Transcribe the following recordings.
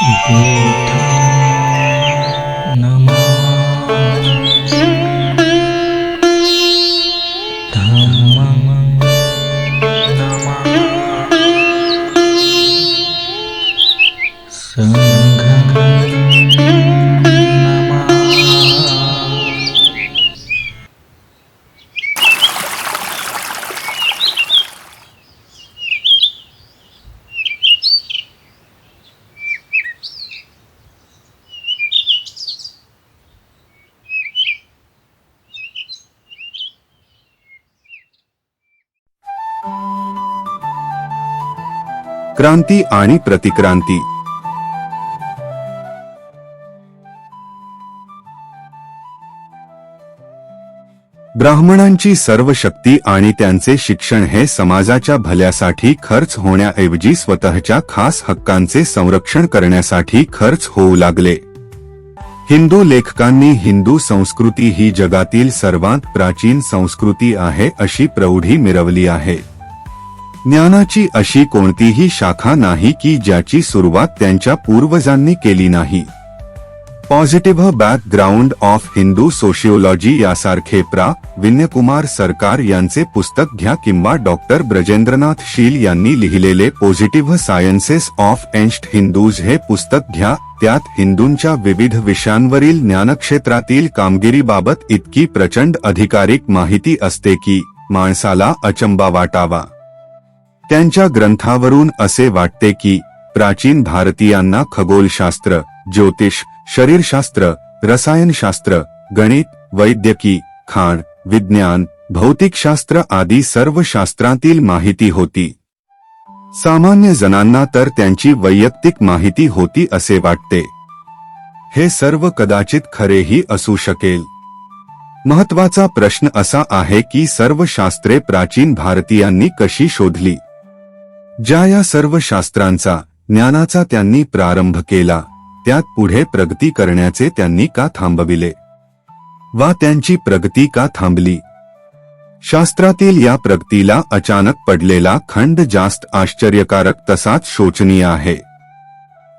y क्रांती आणि प्रतिक्रांती. ब्राह्मणांची सर्व शक्ती आणि त्यांचे शिक्षण हे समाजाच्या भल्यासाठी खर्च होण्याऐवजी स्वतःच्या खास हक्कांचे संरक्षण करण्यासाठी खर्च होऊ लागले. हिंदू लेखकांनी हिंदू संस्कृती ही जगातील सर्वात प्राचीन संस्कृती आहे अशी प्रौढी मिरवली आहे. ज्ञानाची अशी कोणतीही शाखा नाही की ज्याची सुरुवात त्यांच्या पूर्वजांनी केली नाही. Positive background of Hindu sociology यासारखे प्रा. विन्यकुमार सरकार यांचे पुस्तक घ्या किंवा डॉक्टर ब्रजेंद्रनाथ शील यांनी लिहिलेले positive sciences of ancient Hindus हे पुस्तक घ्या. त्यात हिंदूंच्या विविध विषयांवरील ज्ञानक्षेत्रातील कामगिरीबाबत इतकी प्रचंड अधिकारिक माहिती असते की माणसाला अचंबा वाटावा. त्यांच्या ग्रंथावरून असे वाटते की प्राचीन भारतीयांना खगोलशास्त्र ज्योतिष शरीरशास्त्र रसायनशास्त्र गणित वैद्यकी खाण विज्ञान भौतिकशास्त्र आदी सर्व शास्त्रातील माहिती होती. सामान्य जणांना तर त्यांची वैयक्तिक माहिती होती असे वाटते. हे सर्व कदाचित खरेही असू शकेल. महत्त्वाचा प्रश्न असा आहे की सर्व शास्त्रे प्राचीन भारतीयांनी कशी शोधली? ज्या या सर्व शास्त्रांचा ज्ञानाचा त्यांनी प्रारंभ केला त्यात पुढे प्रगती करण्याचे त्यांनी का थांबविले? वा त्यांची प्रगती का थांबली? शास्त्रातील या प्रगतीला अचानक पडलेला खंड जास्त आश्चर्यकारक तसाच शोचनीय आहे.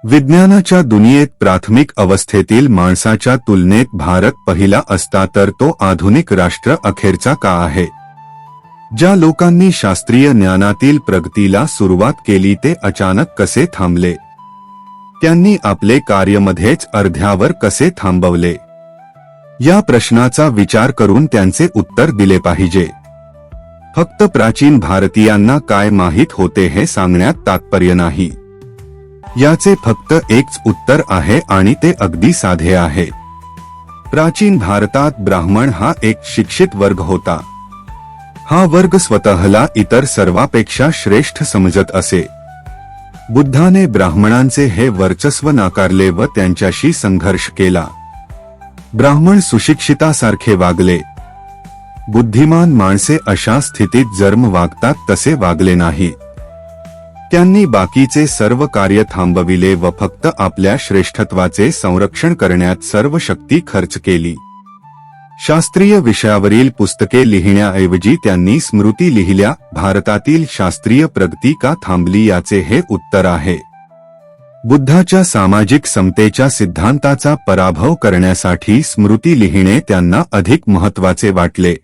विज्ञानाच्या दुनियेत प्राथमिक अवस्थेतील माणसाच्या तुलनेत भारत पहिला असता तर तो आधुनिक राष्ट्र अखेरचा का आहे? ज्या लोकांनी शास्त्रीय ज्ञानातील प्रगतीला सुरुवात केली ते अचानक कसे थांबले? त्यांनी आपले कार्यमध्येच अर्ध्यावर कसे थांबवले? या प्रश्नाचा विचार करून त्यांचे उत्तर दिले पाहिजे. फक्त प्राचीन भारतीयांना काय माहीत होते हे सांगण्यात तात्पर्य नाही. याचे फक्त एकच उत्तर आहे आणि ते अगदी साधे आहे. प्राचीन भारतात ब्राह्मण हा एक शिक्षित वर्ग होता. हा वर्ग स्वतःला इतर सर्वापेक्षा श्रेष्ठ समजत असे. बुद्धाने ब्राह्मणांचे हे वर्चस्व नाकारले व त्यांच्याशी संघर्ष केला. ब्राह्मण सुशिक्षितासारखे वागले. बुद्धिमान माणसे अशा स्थितीत जर्म वागतात तसे वागले नाही. त्यांनी बाकीचे सर्व कार्य थांबविले व फक्त आपल्या श्रेष्ठत्वाचे संरक्षण करण्यात सर्व शक्ती खर्च केली. शास्त्रीय विषयावरील पुस्तके लिहिण्याऐवजी त्यांनी स्मृती लिहिल्या भारतातील शास्त्रीय प्रगती का थांबली याचे हे उत्तर आहे. बुद्धाच्या सामाजिक समतेच्या सिद्धांताचा पराभव करण्यासाठी स्मृती लिहिणे त्यांना अधिक महत्त्वाचे वाटले.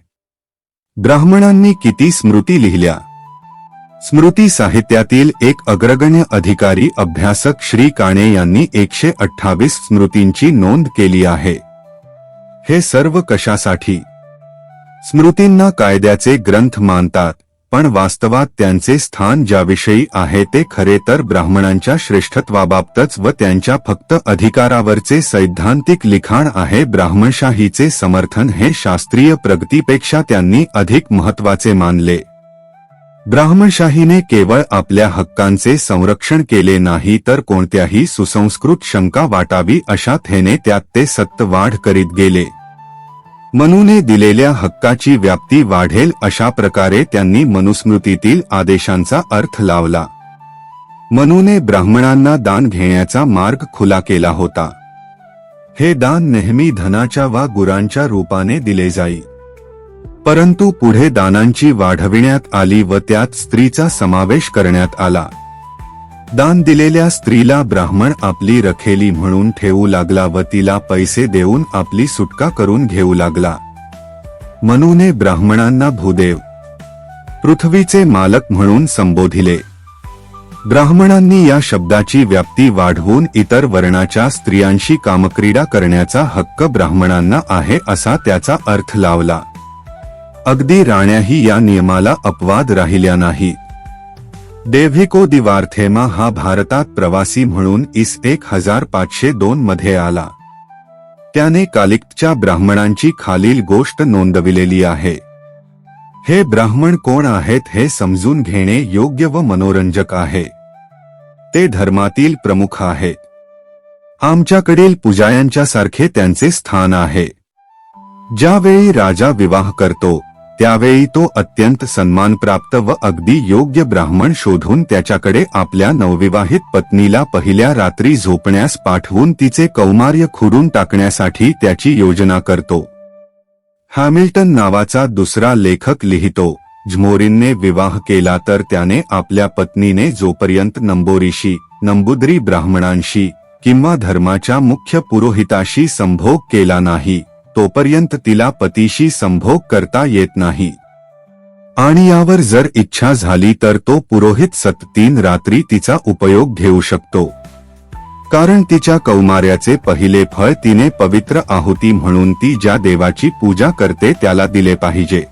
ब्राह्मणांनी किती स्मृती लिहिल्या? स्मृती साहित्यातील एक अग्रगण्य अधिकारी अभ्यासक श्री काणे यांनी एकशे अठ्ठावीस स्मृतींची नोंद केली आहे. हे सर्व कशासाठी? स्मृतींना कायद्याचे ग्रंथ मानतात पण वास्तवात त्यांचे स्थान ज्याविषयी आहे ते खरे तर ब्राह्मणांच्या श्रेष्ठत्वाबाबतच व त्यांच्या फक्त अधिकारावरचे सैद्धांतिक लिखाण आहे. ब्राह्मणशाहीचे समर्थन हे शास्त्रीय प्रगतीपेक्षा त्यांनी अधिक महत्त्वाचे मानले. ब्राह्मणशाहीने केवळ आपल्या हक्कांचे संरक्षण केले नाही तर कोणत्याही सुसंस्कृत शंका वाटावी अशा थेने त्यात ते सत्त वाढ करीत गेले. मनूने दिलेल्या हक्काची व्याप्ती वाढेल अशा प्रकारे त्यांनी मनुस्मृतीतील आदेशांचा अर्थ लावला. मनूने ब्राह्मणांना दान घेण्याचा मार्ग खुला केला होता. हे दान नेहमी धनाच्या वा गुरांच्या रूपाने दिले जाई. परंतु पुढे दानांची वाढविण्यात आली व त्यात स्त्रीचा समावेश करण्यात आला. दान दिलेल्या स्त्रीला ब्राह्मण आपली रखेली म्हणून ठेवू लागला व तिला पैसे देऊन आपली सुटका करून घेऊ लागला. मनूने ब्राह्मणांना भूदेव पृथ्वीचे मालक म्हणून संबोधिले. ब्राह्मणांनी या शब्दाची व्याप्ती वाढवून इतर वर्णाच्या स्त्रियांशी कामक्रीडा करण्याचा हक्क ब्राह्मणांना आहे असा त्याचा अर्थ लावला. अगदी राण्याही या नियमाला अपवाद राहिल्या नाही. डेव्हिको दिवार्थेमा हा भारतात प्रवासी म्हणून इस एक हजार पाचशे दोन मध्ये आला. त्याने कालिकच्या ब्राह्मणांची खालील गोष्ट नोंदविलेली आहे. हे ब्राह्मण कोण आहेत हे समजून घेणे योग्य व मनोरंजक आहे. ते धर्मातील प्रमुख आहेत. आमच्याकडील पुजायांच्या सारखे त्यांचे स्थान आहे. ज्यावेळी राजा विवाह करतो त्यावेळी तो अत्यंत सन्मानप्राप्त व अगदी योग्य ब्राह्मण शोधून त्याच्याकडे आपल्या नवविवाहित पत्नीला पहिल्या रात्री झोपण्यास पाठवून तिचे कौमार्य खुडून टाकण्यासाठी त्याची योजना करतो. हॅमिल्टन नावाचा दुसरा लेखक लिहितो. झमोरीनने विवाह केला तर त्याने आपल्या पत्नीने जोपर्यंत नंबोरीशी नंबुद्री ब्राह्मणांशी किंवा धर्माच्या मुख्य पुरोहिताशी संभोग केला नाही. तोपर्यंत तिला पतीशी संभोग करता येत नाही. आणि यावर जर इच्छा झाली तर तो पुरोहित सत तीन रात्री तिचा उपयोग घेऊ शकतो. कारण तिच्या कौमार्याचे पहिले फळ तिने पवित्र आहुती म्हणून ती ज्या देवाची पूजा करते त्याला दिले पाहिजे.